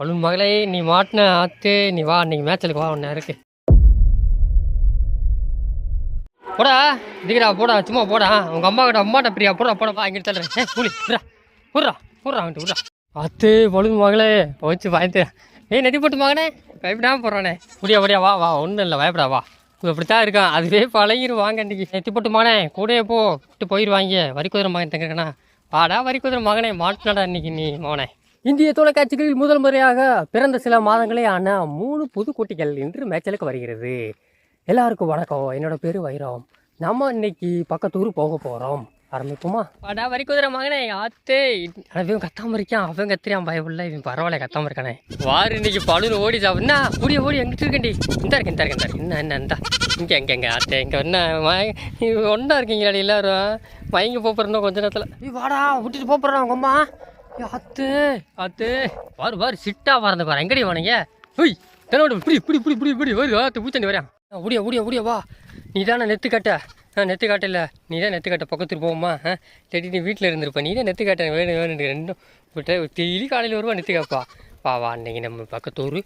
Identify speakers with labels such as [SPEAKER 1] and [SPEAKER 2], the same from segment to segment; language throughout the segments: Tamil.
[SPEAKER 1] ஒழுங்கு மகளே நீ மாட்டின ஆத்து நீ வா இன்னைக்கு மேட்சலுக்கு வா ஒன்று இருக்கு போடா இதுக்குடா போடா சும்மா போடா. உங்க அம்மா கிட்ட அம்மாட்ட பிரியா போடா போடா வா இங்கிட்டு தள்ளுறேன். ஏ கூலி புறா விட்றா புறா அங்கிட்டு விட்றா. அத்து ஒழுங்கு மகளே வச்சு பயத்து ஏய் நெட்டி போட்டு மகனே பயப்படாம போடுறானே முடியா முடியா வா வா ஒன்றும் இல்லை பயப்படா வா. இப்படித்தான் இருக்கான். அதுவே பழகிரும் வாங்க இன்னைக்கு. நெத்தி போட்டு மகனே கூடயே போ விட்டு போயிடுவாங்க வரி குதிரை மகன் தங்கக்கண்ணா வாடா வரி குதிரை மகனே மாட்டினாடா இன்னைக்கு நீ மகனே. இந்திய தொலைக்காட்சிகளில் முதல் முறையாக பிறந்த சில மாதங்களே ஆன மூணு புதுக்குட்டிகள் இன்று மேய்ச்சலுக்கு வருகிறது. எல்லாருக்கும் வணக்கம். என்னோட பேர் வைரம். நம்ம இன்னைக்கு பக்கத்தூர் போக போகிறோம் ஆரம்பிப்போமா? வாடா வரி குதிரை மகனே ஆத்தே. அவன் கத்தாம இருக்கான். அவன் கத்திரியான் பயமில்ல இவன் பரவாயில்ல கத்தாம இருக்கானே. வாரு இன்னைக்கு பழுது ஓடி சாப்பிடுனா ஓடி ஓடி எங்கிட்டு இருக்கண்டி? இந்த இருக்கு இந்த இருக்கு இந்த என்ன என்ன இந்த இங்கே எங்கே எங்கே அத்தை இங்கே என்ன ஒன்றா இருக்கீங்களா எல்லாரும்? மயங்கி போகிறோம் கொஞ்ச நேரத்தில். வாடா விட்டுட்டு போகிறோம் உங்க அம்மா. ஏய், அத்து. அத்து பாரு வாரு சிட்டா வரந்த பாரு. எங்கடி வானீங்க ஒய் தெனோட இப்படி இப்படி இப்படி இப்படி இப்படி வரு ஆத்து பூச்சண்டி வரேன். ஓடியா ஓடியா ஓடியா வா. நீ தானே நெத்து காட்ட. ஆ நெத்து காட்டில்ல நீ தான் நெத்து காட்ட பக்கத்துக்கு போவோமா? ஆ இல்லாட்டி நீ வீட்டில் இருந்திருப்ப. நீ தான் நெத்து காட்ட வேணும் வேணும் ரெண்டும் விட்டு டெய்லி காலையில் வருவா நெத்து காப்பா. வா வா இன்னைக்கு நம்ம பக்கத்தூர்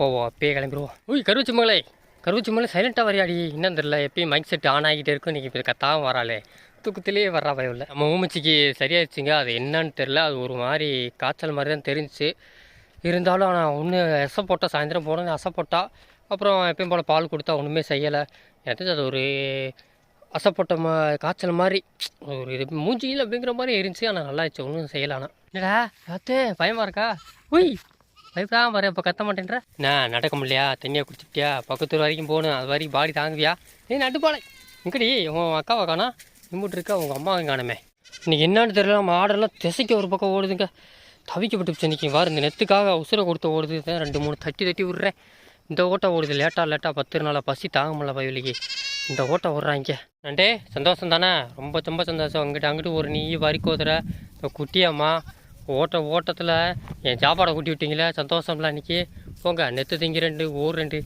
[SPEAKER 1] போவோம். அப்பயே கிளம்பிடுவோம் ஓய் கருவச்சி மகளே கருவச்சி மகளே சைலண்ட்டாக வரையாடி. என்னன்னு தெரியல எப்பயும் மைக் செட் ஆன் ஆகிட்டே இருக்கும். இன்றைக்கி இப்போ கத்தாவும் வராளே. தூக்கத்திலேயே வர்றா பயம் இல்லை நம்ம ஊமச்சிக்கு சரியாயிடுச்சுங்க. அது என்னன்னு தெரில அது ஒரு மாதிரி காய்ச்சல் மாதிரி தான் தெரிஞ்சுச்சு. இருந்தாலும் ஆனால் ஒன்று எசை போட்டா சாயந்தரம் போனது எசை அப்புறம் எப்பயும் போல் பால் கொடுத்தா ஒன்றுமே செய்யலை. எனக்கு அது ஒரு அசைப்பட்ட மா காய்ச்சல் மாதிரி ஒரு இது மூஞ்சியில் அப்படிங்கிற மாதிரி இருந்துச்சு. ஆனால் நல்லா இருந்துச்சு ஒன்றும் செய்யலை ஆனால் என்னடா யாத்தே பயமாக இருக்கா? உய் பயப்படாம வர இப்போ கத்த மாட்டேன்ற? நான் நடக்க முடியலையா? தண்ணியை குடிச்சிட்டியா பக்கத்து வரைக்கும் போகணும். அது வரைக்கும் பாடி தாங்குவியா? ஏய் நட்டுப்பாளை இங்கடி உன் அக்காவை காணா இம்புட்டு இருக்கா உங்கள் அம்மா காணுமே இன்றைக்கி என்னன்னு தெரியல மாடெல்லாம் திசைக்கு ஒரு பக்கம் ஓடுதுங்க. தவிக்கப்பட்டு இன்னைக்கு. வார் இந்த நெத்துக்காக உசுரை கொடுத்து ஓடுது. ரெண்டு மூணு தட்டி தட்டி விட்றேன். இந்த ஓட்டம் ஓடுது. லேட்டாக லேட்டாக பத்து நாளாக பசி தாங்க முடியல பயவிலிக்கு இந்த ஓட்டம் ஓடுறாங்க. நண்டே சந்தோஷம் தானே? ரொம்ப ரொம்ப சந்தோஷம். அங்கிட்ட அங்கிட்டு ஒரு நீ வரிக்கோதுற இந்த குட்டியம்மா ஓட்ட ஓட்டத்தில் என் சாப்பாடை கூட்டி விட்டிங்களே? சந்தோஷம்ல இன்றைக்கி போங்க நெத்து திங்கி ரெண்டு ஊர் ரெண்டு.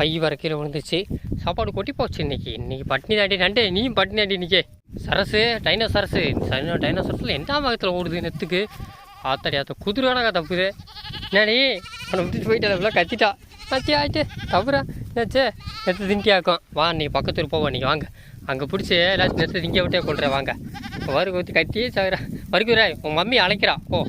[SPEAKER 1] பை வர கீழே விழுந்துச்சு சாப்பாடு கொட்டி போச்சு இன்னைக்கு. இன்றைக்கி பட்னி தாண்டி நண்டே நீயும் பட்னி தாண்டி இன்றைக்கி சரசு டைனோசரசு டைனோசரஸில் என்ன மகத்தில் ஓடுது நெத்துக்கு? ஆத்தாடி ஆத்த குதிரை தப்புது. என்னடி? அவனை விட்டுட்டு போயிட்டு அதெல்லாம் கத்திட்டா. கத்தி ஆயிட்டு தப்புறா. என்னாச்சு? நெத்து திங்கியாக்கும் வா நீ பக்கத்தூர் போவோம். நீங்கள் வாங்க. அங்கே பிடிச்சி எல்லாத்தையும் நெத்து திங்க விட்டே கொள்றேன் வாங்க. இப்போ வரு ஊற்றி கத்தி சாகுறா வருகிறா உன் மம்மி அழைக்கிறா. போ.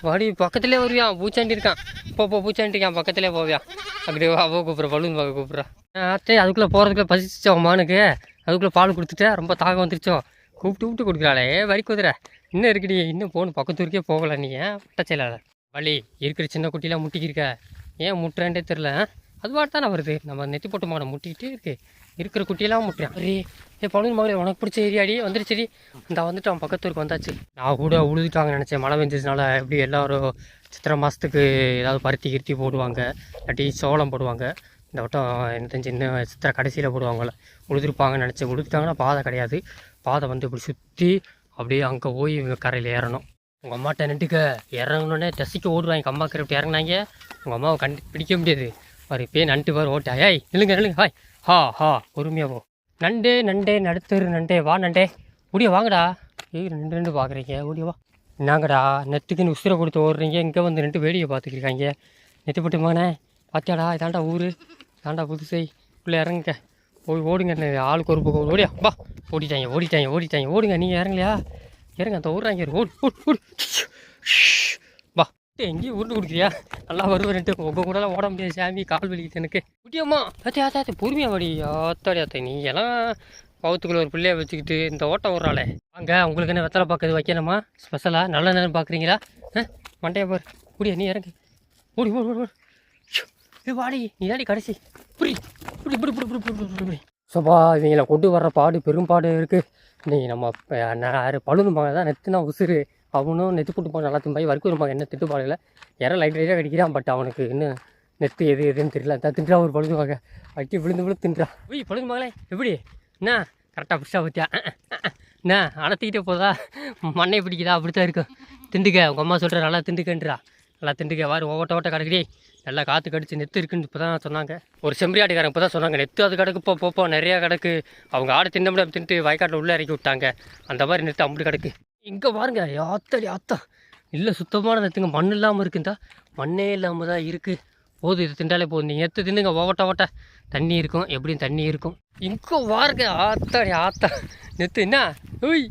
[SPEAKER 1] வாடி பக்கத்துலேயே வருவியான் பூச்சாண்டி இருக்கான். போ போ பூச்சாண்டி இருக்கான். பக்கத்துலேயே போவியான் அப்படி வா போ கூப்பிட்ற. பலூன் பார்க்க கூப்பிட்றா. அத்தே அதுக்குள்ளே போகிறதுக்குள்ளே பசிச்சோ மானுக்கு? அதுக்குள்ளே பால் கொடுத்துட்டா ரொம்ப தாகம் வந்துருச்சோ? கூப்பிட்டு கூப்பிட்டு கொடுக்குறாளே. வரி குதிரை. இன்னும் இருக்குடி. இன்னும் போகணும். பக்கத்தூருக்கே போகலை நீ ஏன்? பட்டச்செயலாளர் வழி இருக்கிற சின்ன குட்டிலாம் முட்டிக்கிருக்க. ஏன் முட்டுறேன்டே தெரில அது தானே வருது. நம்ம நெத்தி போட்டு மாடம் முட்டிக்கிட்டே இருக்கு. இருக்கிற குட்டியெல்லாம் முட்டுறேன். அரே ஏ பழனி மகளே உனக்கு பிடிச்ச ஏரியாடி வந்துருச்சுடி. இந்த வந்துட்டு அவன் பக்கத்தூருக்கு வந்தாச்சு. நான் கூட உழுதுட்டாங்க நினச்சேன். மழை பெஞ்சதுனால எப்படி எல்லோரும் சித்திரை மாதத்துக்கு ஏதாவது பருத்தி கிருத்தி போடுவாங்க. இல்லாட்டி சோளம் போடுவாங்க. இந்த வட்டம் எனக்கு தெரிஞ்சு இன்னும் சித்திரை கடைசியில் போடுவாங்கள உழுதுருப்பாங்கன்னு நினச்சி உழுதுட்டாங்கன்னா பாதை கிடையாது. பாதை வந்து இப்படி சுற்றி அப்படியே அங்கே போய் கரையில் ஏறணும். உங்கள் அம்மாட்ட நின்றுக்க இறங்கணுன்னே தசிக்க ஓடுவாங்க அம்மா கரை இறங்குனாங்க. உங்கள் அம்மாவை கண்டு பிடிக்க முடியாது. பாரு இப்பயே நண்டு பாரு ஓட்டா. ஏய் நில்லுங்க நில்லுங்க ஹாய். ஹா ஹா பொறுமையாக போ. நண்டே நண்டே நடுத்தரு நண்டே வா நண்டே. ஓடியா வாங்கடா. ஏய் ரெண்டு ரெண்டு பார்க்குறீங்க ஓடியா வா. என்னங்கடா நெத்துக்குன்னு உசுரை கொடுத்து ஓடுறீங்க. இங்கே வந்து ரெண்டு வேடிக்கை பார்த்துக்கிருக்காங்க நெத்து போட்டு மகனே பார்த்தியாடா இதாண்டா ஊர். தாண்டா புதுசை. உள்ளே இறங்குங்க. போய் ஓடுங்க. என்ன ஆளுக்கு ஒரு பக்கம். ஓடியா வா. ஓடிட்டாங்க ஓடிட்டாங்க ஓடிட்டாங்க. ஓடுங்க நீங்கள் இறங்கலையா? இறங்க அந்த ஊர்றாங்க ஓடு ஓடு ஓடு. வா. எங்கேயும் உருண்டு கொடுக்குறியா? நல்லா வருவேன்ட்டு. உங்கள் கூடலாம் ஓட முடியாது சாமி. கால் வலிக்குது எனக்கு. குட்டியம்மா ஆத்தே ஆத்தே ஆத்தே பொறுமையா வாடி. ஆத்தாடி ஆத்தே நீ எல்லாம் பவுத்துக்குள்ள ஒரு பிள்ளைய வச்சுக்கிட்டு இந்த ஓட்டம் விட்றாளே வாங்க உங்களுக்கு என்ன வெத்தலை பார்க்கறது வைக்கணுமா? ஸ்பெஷலாக நல்ல நேரம் பார்க்குறீங்களா ஆ? மண்டையை பாரு. முடியா நீ இறங்கு. ஓடி ஓடு ஓடு ஓடு. வாடி நீ தாடி கடைசி. புரி புடி புடி புடி புடி புடி புடி புடி. சோப்பா இவங்களை கொண்டு வர்ற பாடு பெரும்பாடு இருக்குது இன்னைக்கு நம்ம யார் பழுது மகன் தான் நெத்துனா உசுறு. அவனும் நெத்து போட்டு போன நல்லா திம்பாய் வரைக்கும் இருப்பாங்க என்ன திட்டு பாடல. யாரும் லைட் லைட்டாக கிடைக்கிறான் பட் அவனுக்கு இன்னும் நெத்து எது எதுன்னு தெரியல. தான் தின்றா ஒரு பழுது மகன். வட்டி விழுந்து விழுந்து தின்றா. உய் பழுது மகளே எப்படி? என்ன கரெக்டாக பிடிச்சா பார்த்தியா என்ன அடத்திக்கிட்டே போதா? மண்ணை பிடிக்குதா? அப்படி தான் இருக்கும். திண்டுக்க உங்கள் அம்மா சொல்கிற நல்லா திண்டுக்கன்றா. நல்லா திண்டுக்க வாரு ஓட்ட ஓட்ட கிடக்குடி நல்லா காற்று கடிச்சு நெத்து இருக்குன்னு இப்போ தான் சொன்னாங்க. ஒரு செம்பரி இப்போ தான் சொன்னாங்க நெத்து அது கிடக்கு போ போப்போ நிறையா கிடக்கு. அவங்க ஆடு தின்ன முடியாது தின்ட்டு வயக்காட்டில் உள்ளே இறக்கி விட்டாங்க. அந்த மாதிரி நெத்து அப்படி கிடக்கு. இங்கே பாருங்க ஆத்தடி ஆத்தா இல்லை சுத்தமான நெத்துங்க மண் இல்லாமல் இருக்குந்தா மண்ணே இல்லாமல் தான் இருக்குது போதும் இது திண்டாலே போதும். நீங்கள் எத்து தின்னுங்க ஓவட்ட ஓட்ட தண்ணி இருக்கும் எப்படியும் தண்ணி இருக்கும். இங்கே வாருங்க ஆத்தாடி ஆத்தா. நெத்து என்ன? ஓய்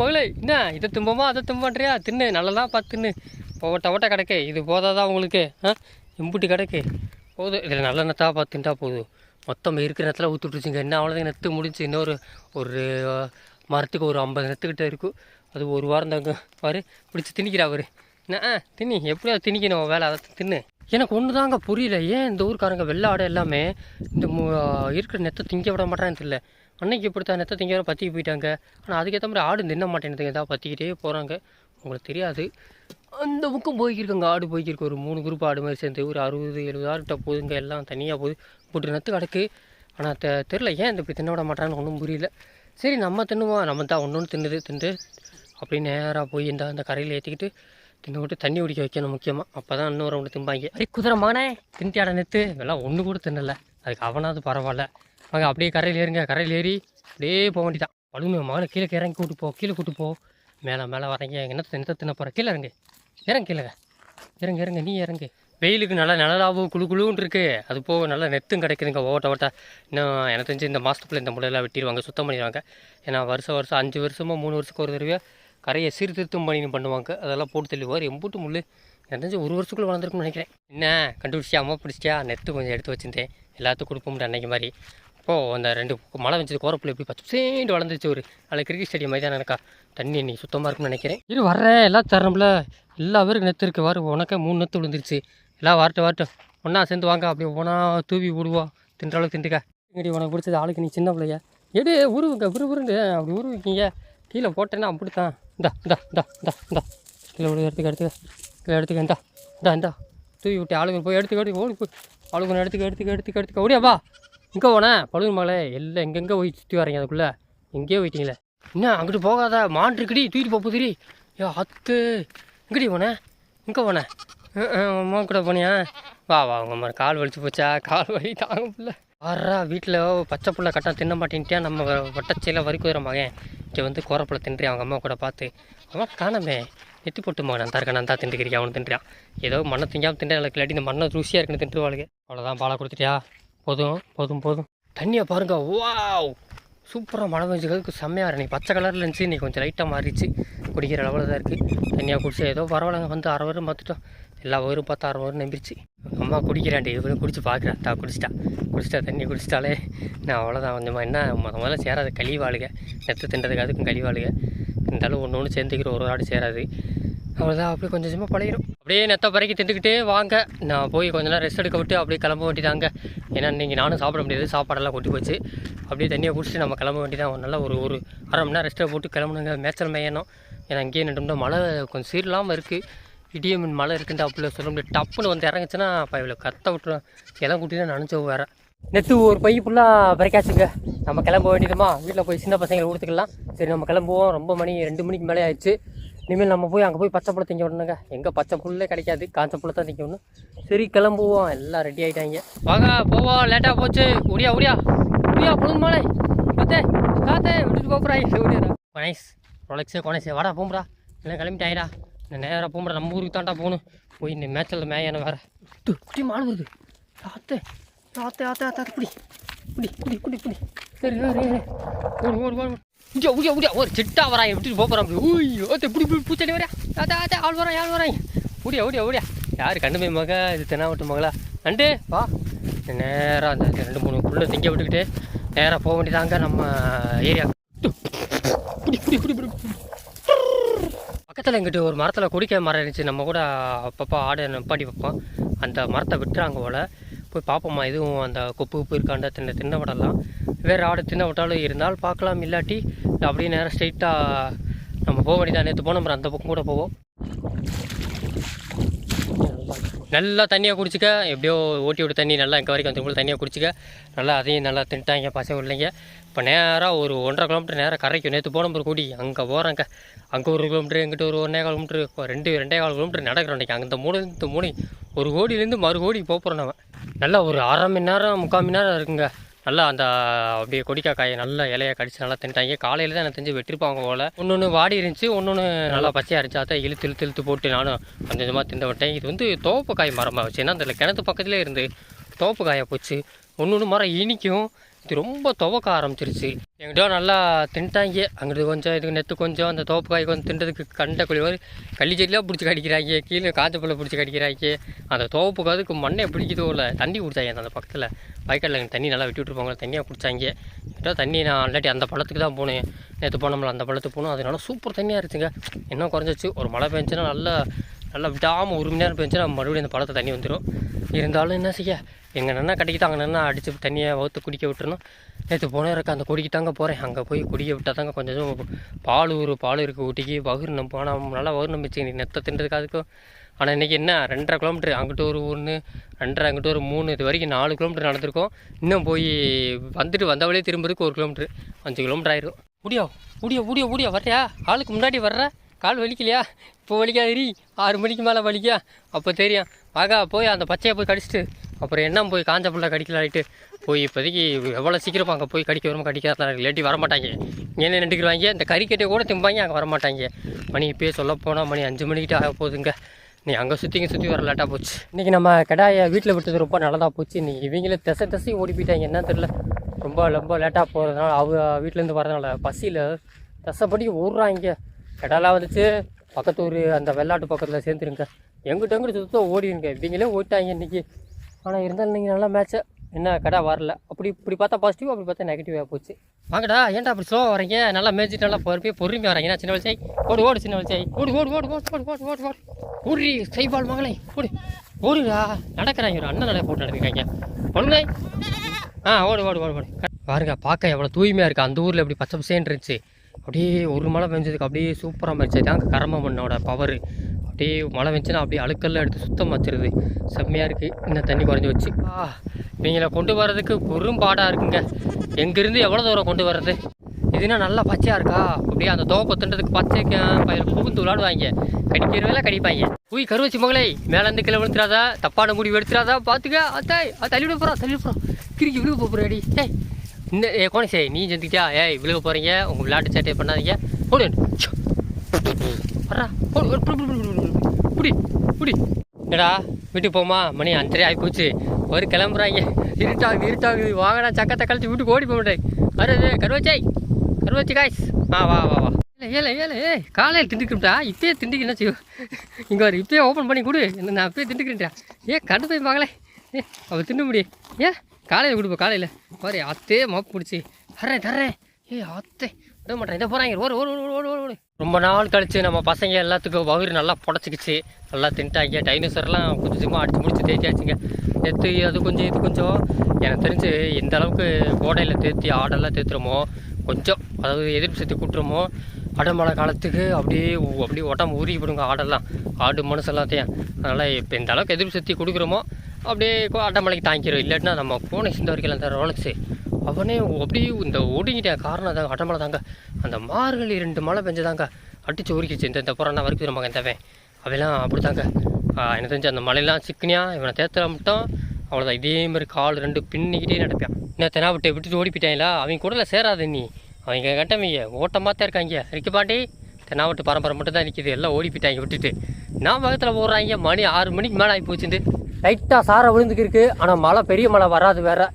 [SPEAKER 1] மகளே என்ன? இதை தும்பமா அதை தும்பன்றியா தின்னு நல்லதான் பார்த்துன்னு தின்னு ஓட்ட ஓட்ட கிடக்கு. இது போதாதான் உங்களுக்கு? ஆ? இம்புட்டி கிடக்கு. போதும் இதில் நல்ல நெத்தாக பார்த்து போதும் மொத்தம் இருக்கிற நேரத்தில் ஊற்றி என்ன அவ்வளோதான் நெத்து முடிஞ்சு. இன்னொரு ஒரு மரத்துக்கு ஒரு ஐம்பது நெத்துக்கிட்ட இருக்கும் அது ஒரு வாரம் தாங்க. பாரு பிடிச்சி திணிக்கிறா அவர். என்ன ஆ தின்னி. எப்படியா திணிக்கணும்? வேலை அதை தின்னு. எனக்கு ஒன்று தாங்க புரியல. ஏன் இந்த ஊருக்காரங்க வெள்ளை ஆடு எல்லாமே இந்த மு இருக்கிற நெத்தை திங்க விட மாட்டேன்னு தெரியல. அன்னைக்கு இப்படித்தான் நெத்தை திங்க விட பற்றிக்கு போயிட்டாங்க. ஆனால் அதுக்கேற்ற மாதிரி ஆடு தின்ன மாட்டேன்னு ஏதாவது பற்றிக்கிட்டே போகிறாங்க உங்களுக்கு தெரியாது. அந்த பக்கம் போய்க்கிருக்காங்க ஆடு போய்க்கிருக்கு. ஒரு மூணு குரூப் ஆடு மாதிரி சேர்ந்து ஒரு அறுபது எழுபது ஆறுகிட்ட போகுதுங்க. எல்லாம் தனியாக போகுது. போட்டு நத்து கிடக்கு. ஆனால் தெ தெரில ஏன் இந்த இப்படி தின்ன விட மாட்டான்னு ஒன்றும் புரியல. சரி நம்ம தின்னுவோம். நம்ம தான் ஒன்று ஒன்று தின்னுது. தின்று அப்படியே நேராக போய் இந்த அந்த கரையில் ஏற்றிக்கிட்டு தின்னு விட்டு தண்ணி குடிக்க வைக்கணும் முக்கியமாக அப்போ தான் இன்னொரு ரவுண்டு திம்பாங்க. அரை குதிரை மகனே தின்ட்டியாட நெத்து. இதெல்லாம் ஒன்று கூட தின்னலை. அதுக்கு அவனாவது பரவாயில்ல. வாங்க அப்படியே கரையில் ஏறுங்க. கரையில் ஏறி அப்படியே போக வேண்டிதான் பழுமை மகனை கீழே இறங்கி கூட்டு போ கீழே கூட்டு போ. மேலே மேலே வரீங்க என்ன என்ன தின்ன போகிற கீழே இறங்கு. இறங்க கீழே இறங்க இறங்க நீ இறங்கு. வெயிலுக்கு நல்லா நிழலாகவும் குளு குளுன்னு இருக்குது அது போக நல்லா நெத்தும் கிடைக்குதுங்க ஓட்ட ஓட்ட இன்னும் எனக்கு தெரிஞ்சு இந்த மாதத்துக்குள்ளே இந்த முளையெல்லாம் வெட்டிடுவாங்க சுத்தம் பண்ணிடுவாங்க. ஏன்னா வருஷம் வருஷம் அஞ்சு வருஷமோ மூணு வருஷத்துக்கு ஒரு தடவை கரையை சீர்திருத்தம் பண்ணி பண்ணுவாங்க. அதெல்லாம் போட்டு தெளிவார் எம்பூட்டு முள் எனக்கு தெரிஞ்சு ஒரு வருஷத்துக்குள்ளே வளர்ந்துருக்குன்னு நினைக்கிறேன். என்ன? கண்டுபிடிச்சியா? அம்மா பிடிச்சியா நெத்து கொஞ்சம் எடுத்து வச்சிருந்தேன். எல்லாத்துக்கும் கொடுப்போம் அன்னைக்கு மாதிரி. இப்போது அந்த ரெண்டு மழை வச்சது கோரப்புள்ள எப்படி பச்சை சேண்டு வளர்ந்துச்சு ஒரு. அதில் கிரிக்கெட் ஸ்டேடியம் மாதிரி தான் எனக்கா தண்ணி இன்னைக்கு சுத்தமாக இருக்கும்னு நினைக்கிறேன். இது வர்றேன். எல்லாம் தரணும்ல. எல்லா பேருக்கும் நெத்து இருக்குது வாரு உனக்கே மூணு நெத்து விழுந்துருச்சு. எல்லாம் வரட்டும் வரட்டும் ஒன்றா சேர்ந்து வாங்க. அப்படி ஒன்றா தூவி விடுவோம் தின்ற அளவுக்கு திண்டுக்க. இங்கடி உனக்கு பிடிச்சது? ஆளுக்கு நீ சின்ன பிள்ளைய? எடு உருவுங்க விறுவிறுண்டு அப்படி உருவிக்கிங்க. கீழே போட்டேன்னா அப்படித்தான். இந்தா இந்தா இந்தா இந்தா இந்தா. கீழே விடு எடுத்துக்க எடுத்துக்க. கீழே எடுத்துக்க இந்தா இந்தா இந்தா. தூவி விட்டு ஆளுங்க போய் எடுத்துக்க எடுத்து ஓடி போய் ஆளுங்க எடுத்துக்க எடுத்துக்க எடுத்துக்க எடுத்துக்க. ஓடியாப்பா இங்கே போனேன் பழுகு மகளே எல்லாம் எங்கெங்கே போய் சுற்றி வரீங்க அதுக்குள்ளே? எங்கேயோ போயிட்டீங்களே. என்ன அங்கிட்டு போகாத? மான் இருக்குடி தூக்கிட்டு போ புதிரி. ஏ அத்து. இங்கடி போனேன் இங்கே போனேன் அம்மா கூட போனியா? வா வா உங்கள் மாதிரி கால் வலிச்சு போச்சா? கால் வலி தாங்க புள்ள வர்றா வீட்டில் பச்சை புள்ள கட்டா தின்ன மாட்டேன்ட்டியா? நம்ம வட்டச்சையில் வரிக்குதிர மகன் இங்கே வந்து கோரப்புள்ள தின்றியா? அவங்க அம்மா கூட பார்த்து. அவன் காணமே. நெத்தி போட்டு மகன் நந்தா தருக்க நான் தான் அவனு தின்றியா? ஏதோ மண்ணை திங்காமல் தின்றா இல்லாட்டி இந்த மண்ணை ருசியாக இருக்குன்னு தின்றுவாளுக்கு அவ்வளோதான் பாலை கொடுத்துட்டியா? போதும் போதும் போதும். தண்ணியை பாருங்க. வாவ்! சூப்பராக மழை பெஞ்சதுக்கு செம்மையாக இருக்கு பச்சை கலரில் இருந்துச்சு. இன்றைக்கி கொஞ்சம் லைட்டாக மாறிச்சு குடிக்கிற அளவில் தான் இருக்குது தண்ணியாக குடிச்சு ஏதோ பரவாயில்லைங்க. வந்து அரை வரும் பார்த்துட்டோம். எல்லா வரும் பார்த்து அரை வரும் நம்பிடுச்சு அம்மா குடிக்கிறாண்டி இவரும் குடிச்சு பார்க்குறேன் தா குடிச்சிட்டா. குடிச்சிட்டா தண்ணி குடிச்சிட்டாலே நான் அவ்வளோதான் கொஞ்சமாக என்ன முத முதல்ல சேராது. கழிவாளுக. நெத்து தின்றதுக்கு அதுக்கும் கழிவாளுக. இருந்தாலும் ஒன்று ஒன்று சேர்ந்துக்கிற ஒரு ஆடு சேராது. அவ்வளோதான் அப்படியே கொஞ்சம் கொஞ்சமாக பழகிடும். அப்படியே நெத்த பறக்கி திண்டுக்கிட்டே வாங்க. நான் போய் கொஞ்ச நேரம் ரெஸ்ட் எடுக்க விட்டு அப்படியே கிளம்ப வேண்டியதாங்க ஏன்னா இன்றைக்கி நானும் சாப்பிட முடியாது. சாப்பாடெல்லாம் கொட்டி போச்சு. அப்படியே தண்ணியை குடிச்சிட்டு நம்ம கிளம்ப வேண்டியதான். நல்லா ஒரு ஒரு அரை மணி நேரம் ரெஸ்ட்டை போட்டு கிளம்பணுங்க. மேய்ச்சல் மேயணும். ஏன்னா இங்கேயே நின்றோம்னா மழை கொஞ்சம் சீரலாமல் இருக்குது இடியமின் மழை இருக்குன்ட்டு அப்படி சொல்ல முடியாது. டப்புன்னு வந்து இறங்குச்சுன்னா அப்போ இவ்வளோ கத்த விட்டுரும் இளம் குட்டி தான் நினச்சோம் வேறு. நெத்து ஒரு பை ஃபுல்லாக பறிக்காச்சுங்க. நம்ம கிளம்ப வேண்டியதுமா? வீட்டில் போய் சின்ன பசங்களை கொடுத்துக்கலாம் சரி நம்ம கிளம்புவோம். ரொம்ப மணி ரெண்டு மணிக்கு மேலே ஆயிடுச்சு. இனிமேல் நம்ம போய் அங்கே போய் பச்சை புள்ள திங்க விடணுங்க. எங்கே பச்சை புல்லே கிடைக்காது. காஞ்ச புள்ள தான் திங்க விடணும். சரி கிளம்புவோம். எல்லாம் ரெடி ஆகிட்டாங்க வாங்க போவோம். லேட்டாக போச்சு. உரியா உரியா ஒடியா பொழுதுமாலே பத்தே காத்தே விட்டுட்டு ஒடியாடா கொனைஸ் ரொலெக்ஸே கொனைஸ் வாடா போம்புடா எல்லாம் கிளம்பிட்டாயிடா. இந்த நேராக போம்புடா நம்ம ஊருக்கு தாண்டா போகணும். போய் இந்த மேய்ச்சல் மேயன வேற. குட்டி மாடு வருது. ஆத்தே ஆத்தே ஆத்தே ஆத்தே குடி குடி குடி குடி குடி சரி. ஓடு ஓடு ஓடு உடியா உடியா உடியா ஒரு சிட்டா வரான் விட்டுட்டு போகிறான் ஊய் ஓத்தே பிடி பிடி பூச்சடி வரா. ஆத்தே ஆத்தே ஆள் வரான் ஆள் வரான். உடியா உடியா உடியா யார் கண்டு போய் மக? இது தென்னாவட்டு மகளா? நண்டு வா. நேராக அந்த ரெண்டு மூணு புள்ள திங்க விட்டுக்கிட்டு நேராக போக வேண்டியதாங்க நம்ம ஏரியா. பக்கத்தில் எங்கிட்ட ஒரு மரத்தில் குடிக்க மரம் இருந்துச்சு. நம்ம கூட அப்பப்போ ஆடை நிப்பாட்டி வைப்போம். அந்த மரத்தை விட்டுறாங்க போல். போய் பார்ப்போம்மா எதுவும் அந்த கொப்பு உப்பு இருக்காண்ட தின்ன தின்ன விடலாம். வேறு ஆடு தின்ன விட்டாலும் இருந்தால் பார்க்கலாம். இல்லாட்டி அப்படியே நேரம் ஸ்ட்ரைட்டாக நம்ம போக வேண்டியதான் நேற்று போனோம் நம்ம அந்த பக்கம் கூட போவோம். நல்லா தண்ணியை குடிச்சிக்க. எப்படியோ ஓட்டி விட்டு தண்ணி நல்லா இங்கே வரைக்கும் வந்து தண்ணியை குடிச்சிக்க. நல்லா அதையும் நல்லா தின்ட்டாங்க பசங்க இல்லைங்க இப்போ நேராக ஒரு ஒன்றரை கிலோமீட்டர் நேராக கரைக்கும் நேற்று போன ஒரு கூடி அங்கே போகிறாங்க அங்கே ஒரு கிலோமீட்டர் எங்கிட்ட ஒரு ஒன்றே கால் கிலோமீட்டர் இப்போ ரெண்டு ரெண்டே கால் கிலோமீட்டர் நடக்கிறோம் இன்றைக்கி அந்த மூணு இந்த மூணு ஒரு கோடியிலேருந்து மறு கோடி போகிறோம் நம்ம நல்லா ஒரு அரை மணி நேரம் முக்கால் மணி நேரம் இருக்குங்க. நல்லா அந்த அப்படியே கொடிக்காக்காயை நல்லா இலையை கடிச்சு நல்லா தின்ட்டாங்க. காலையில் தான் எனக்கு தெரிஞ்சு வெட்டிருப்பாங்க போல். ஒன்று ஒன்று வாடி இருந்துச்சு ஒன்று ஒன்று நல்லா பச்சையாக இருந்துச்சு அதான் இழுத்து இழுத்து இழுத்து போட்டு நானும் கொஞ்சம் கொஞ்சமாக தின்ன விட்டேன். இது வந்து தோப்புக்காய் மரமாக வச்சு ஏன்னா அந்த கிணத்து பக்கத்துலேயே இருந்து தோப்பு காய போச்சு. ஒன்று ஒன்று மரம் இனிக்கும். ரொம்ப துவக்க ஆரம்பிச்சிருச்சு. எங்கிட்ட நல்லா தின்ட்டாங்க. அங்கிட்டு கொஞ்சம் இதுக்கு நெத்து கொஞ்சம் அந்த தோப்பு காய் கொஞ்சம் தின்றதுக்கு கண்ட குழி மாதிரி கள்ளி செடியெலாம் பிடிச்சி கடிக்கிறாங்க. கீழே காஞ்ச பிள்ளை பிடிச்சி கடிக்கிறாங்க. அந்த தோப்புக்கு அதுக்கு மண்ணை பிடிக்குதோ இல்லை. தண்ணி குடிச்சாங்க அந்த பக்கத்தில். வயக்காட்டில் தண்ணி நல்லா விட்டு விட்டுருப்பாங்க. தண்ணியாக குடிச்சாங்க. எங்கிட்ட தண்ணி நான் ஆல்ரெடி அந்த பழத்துக்கு தான் போனேன். நேற்று போனோம்ல அந்த பழத்துக்கு போனோம். அதனால சூப்பர் தண்ணியாக இருந்துச்சுங்க. இன்னும் குறைஞ்சிச்சு ஒரு மழை பெஞ்சுன்னா நல்லா நல்லா விடாமல் ஒரு மணி நேரம் பெஞ்சுன்னா மறுபடியும் அந்த பழத்தை தண்ணி வந்துடும் இருந்தாலும் என்ன செய்ய? எங்கள் நன்னா கட்டிக்கிட்டு அங்கே நன்னா அடித்து தண்ணியை வகுத்து குடிக்க விட்டுருணும் நேற்று போன இருக்க அந்த குடிக்கு தாங்க போகிறேன் அங்கே போய் குடிக்க விட்டால் தாங்க கொஞ்சம் பால் ஒரு பால் இருக்குது ஊட்டிக்கு. வகுர் நம்ம போனால் நல்லா வகுர் நம்பிச்சு நீ நெத்தை தின்றதுக்கு அதுக்கும். ஆனால் இன்றைக்கி என்ன? ரெண்டரை கிலோமீட்டர் அங்கிட்டு ஒரு ஒன்று ரெண்டரை அங்கிட்டு ஒரு மூணு. இது வரைக்கும் நாலு கிலோமீட்டர் நடந்திருக்கோம். இன்னும் போய் வந்துட்டு வந்த வழியே திரும்புறதுக்கு ஒரு கிலோமீட்டர் அஞ்சு கிலோமீட்டர் ஆயிரும். முடியா முடியா முடியா முடியா வர்றியா? ஆளுக்கு முன்னாடி வர்ற? கால் வலிக்கலையா? இப்போ வலிக்காதிரி ஆறு மணிக்கு மேலே வலிக்கா. அப்போ தெரியும். வாகா போய் அந்த பச்சையை போய் கடிச்சிட்டு. அப்புறம் என்ன போய் காஞ்ச புள்ள கடிக்கலாயிட்டு போய் இப்போதைக்கு எவ்வளோ சீக்கிரமாக அங்கே போய் கடிக்க வரும் கடிக்காத இல்லாட்டி வரமாட்டாங்க. இங்கே நின்றுக்குருவாங்க? இந்த கறிக்கட்டையை கூட திம்பாங்க அங்கே வரமாட்டாங்க. மணி இப்போயே சொல்ல போனால் மணி அஞ்சு மணிக்கிட்ட ஆக போகுதுங்க. நீ அங்கே சுற்றிங்க சுற்றி வர லேட்டாக போச்சு. இன்றைக்கி நம்ம கடாயை வீட்டில் விட்டது ரொம்ப நல்லதாக போச்சு. நீ இவங்களே திசை திசை ஓடி போயிட்டாங்க. என்ன தெரில ரொம்ப ரொம்ப லேட்டாக போகிறதுனால அவ வீட்டிலேருந்து வரதுனால பசியில். தசைப்படி ஓடுறாங்க. கடாலாம் வந்துச்சு. பக்கத்து ஊர் அந்த வெள்ளாட்டு பக்கத்தில் சேர்ந்துருங்க. எங்கிட்ட எங்கிட்ட சுத்தம் ஓடிடுங்க இவங்களே ஓடிட்டாங்க இன்றைக்கி ஆனால் இருந்தாலும் நீங்கள் நல்லா மேட்ச்சு என்ன கடை வரல. அப்படி இப்படி பார்த்தா பாசிட்டிவ் அப்படி பார்த்தா நெகட்டிவாக போச்சு. வாங்கடா ஏன்டா அப்படி ஸ்லோவாக வரீங்க நல்லா மேய்ச்சிட்டு நல்லா பொறுமையாக பொறுமையாக வரீங்க சின்ன வயசை ஓடு ஓடு சின்ன வயசை ஓடு ஓடு ஓடு ஓடு ஓடு ஓடு ஓடு ஓடு. ஓடி சைபால் மகளே ஓடு. ஓடுடா. நடக்கிறாங்க. ஒரு அண்ணன் நடை போட்டு நடக்கிறாங்க. பொண்ணுங்களே. ஆ ஓடு ஓடு ஓடு ஓடு. பாருங்க பார்க்க எவ்வளோ தூய்மையாக இருக்குது அந்த ஊரில் எப்படி பச்சை பசேன்னு இருந்துச்சு. அப்படியே ஒரு மழை பெஞ்சதுக்கு அப்படியே சூப்பராக இருந்துச்சு அதான் கரம மண்ணோட பவர் அப்படியே மழை பெஞ்சுன்னா அப்படியே அழுக்கெல்லாம் எடுத்து சுத்தம் வச்சிருது. செம்மையாக இருக்குது இன்னும் தண்ணி குறைஞ்சி வச்சு ஆ இவங்களை கொண்டு வர்றதுக்கு பெரும்பாடாக இருக்குங்க. எங்கேருந்து எவ்வளோ தூரம் கொண்டு வர்றது? இதுனா நல்லா பச்சையாக இருக்கா? அப்படியே அந்த தோப்பை தின்றதுக்கு பச்சைக்கு பயிர் புகுந்து விளாடுவாங்க. கடிக்கிறவங்கள கடிப்பாங்க. உய் கருவச்சி மகளே மேலேருந்து கீழே விழுத்துறாதா தப்பான முடிவு எடுத்துறாதா. பார்த்துக்க அத்தாய் அது தள்ளி விட போகிறா தள்ளி விட போகிறோம் கிறுக்கி விழுக போகிறேடி ஏய் இந்த ஏ கோணி சே நீ செஞ்சுக்கிட்டியா? ஏய் விழுக போகிறீங்க உங்கள் விளையாட்டு சேட்டை பண்ணாதீங்க. போடு வர்றா. போடு புடி புடி என்னடா வீட்டுக்கு போமா? மணி அஞ்சரை ஆகி போச்சு ஒரு கிளம்புறாங்க. இருட்டாகுது இருட்டாகுது. வாங்கடா சக்கத்தை கழிச்சு வீட்டுக்கு ஓடி போக மாட்டேன். அரே கருவச்சாய் கருவச்சி. காய்ஸ் ஆ வா வா வா. ஏல ஏல ஏழை ஏய் காலையில் திண்டுக்கிட்டா? இப்பயே திண்டுக்கு என்ன செய்யும் இங்கே வர இப்பயே ஓப்பன் பண்ணி கொடு. என்ன நான் அப்பயே திண்டுக்கிறேன்டா. ஏ கண்டு போய் மகளே ஏ அவள் திண்டு முடியும் ஏன் காலையில் கொடுப்போம் காலையில். பாரு அத்தே மப்பு பிடிச்சி. தர்றேன் தர்றேன். ஏய் அத்தே விட மாட்டேன் இதை போகிறாங்க ஓடு ஓடு ஓடு ரொம்ப நாள் கழிச்சு நம்ம பசங்க எல்லாத்துக்கும் வயிறு நல்லா புடச்சிக்கிச்சு. நல்லா தின்ட்டாங்க டைனோசர்லாம் கொஞ்சம் கொஞ்சமாக அடிச்சு முடிச்சு தேய்ச்சாச்சுங்க. தேத்து அது கொஞ்சம் இது கொஞ்சம். எனக்கு தெரிஞ்சு எந்த அளவுக்கு கோடையில் தேத்தி ஆடெல்லாம் தேத்துறோமோ கொஞ்சம். அதாவது எதிர்ப்பு சக்தி கூட்டுறோமோ அடமழை காலத்துக்கு அப்படியே அப்படியே உடம்பு ஊறி போடுங்க ஆடெல்லாம். ஆடு மனசு எல்லாத்தையும். அதனால் இப்போ இந்த அளவுக்கு எதிர்ப்பு சக்தி கொடுக்குறோமோ அப்படியே அட்டமலைக்கு தாங்கிடும் தாங்கிக்கிறோம் இல்லாட்டினா நம்ம போன சிந்த வரைக்கும் அந்த ரோலக்ஸு அவனே அப்படியே இந்த ஒடுங்கிட்டேன் காரணம் தான் அட்டமலை தாங்க. அந்த மார்கழி ரெண்டு மழை பெஞ்சதாங்க. அடிச்சு ஊறிக்கிச்சு இந்த இந்த புறண்ணா வரைக்கும் நம்ம தவன் அவெல்லாம் அப்படி தாங்க எனக்கு தெரிஞ்சு அந்த மழையெல்லாம் சிக்கனியா இவனை தேத்துற மட்டும். அவ்வளோதான் இதே மாதிரி கால் ரெண்டு பின்னிக்கிட்டே நடப்பான். என்ன தெனாவிட்டை விட்டுட்டு ஓடி போயிட்டாங்களா அவங்க கூடல சேராது நீ. அவங்க கட்டவங்க ஓட்டமாக தான் இருக்காங்க. இருக்கு பாட்டி. தெனாவட்டு பரம்பரை மட்டும் தான் நிற்கிது எல்லாம் ஓடி போயிட்டாங்க விட்டுட்டு. நான் பக்கத்தில் போடுறாங்க. மணி ஆறு மணிக்கு மேலே ஆகி போச்சுட்டு லைட்டாக சாரை விழுந்துக்கிருக்கு ஆனால் மழை பெரிய மழை வராது வேறு.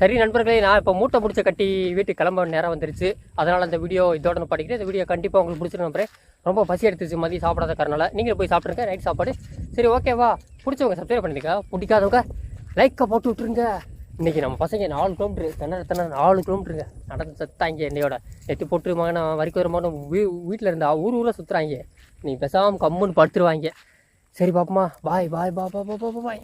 [SPEAKER 1] சரி நண்பர்களே நான் இப்போ மூட்டை முடிச்ச கட்டி வீட்டுக்கு கிளம்ப நேரம் வந்துருச்சு. அதனால் அந்த வீடியோ இதோட நான் படிக்கிறேன். இந்த வீடியோ கண்டிப்பாக உங்களுக்கு பிடிச்சிருக்கு நம்புறேன் ரொம்ப பசி எடுத்துச்சு மதியம் சாப்பிடாத காரணம் நீங்கள் போய் சாப்பிட்ருங்க நைட் சாப்பாடு. சரி ஓகேவா பிடிச்சவங்க சப்ஸ்கிரைப் பண்ணிருக்கா பிடிக்காதவங்க லைக்கை போட்டு விட்ருங்க இன்றைக்கி நம்ம பசங்க நாலு கிலோமீட்ரு திணற திணற நாலு கிலோமீட்டருங்க நடந்து சத்தாங்க என்னையோட. நெத்து போட்டு மகனை வரைக்கும் வருமானம் வீ வீட்டில் இருந்தா ஊர் ஊரில் சுற்றுறாங்க நீ பேசாமல் கம்முன்னு படுத்துருவாங்க. சரி பாப்பமா. பாய் பாய் பா பா பா பா பாய்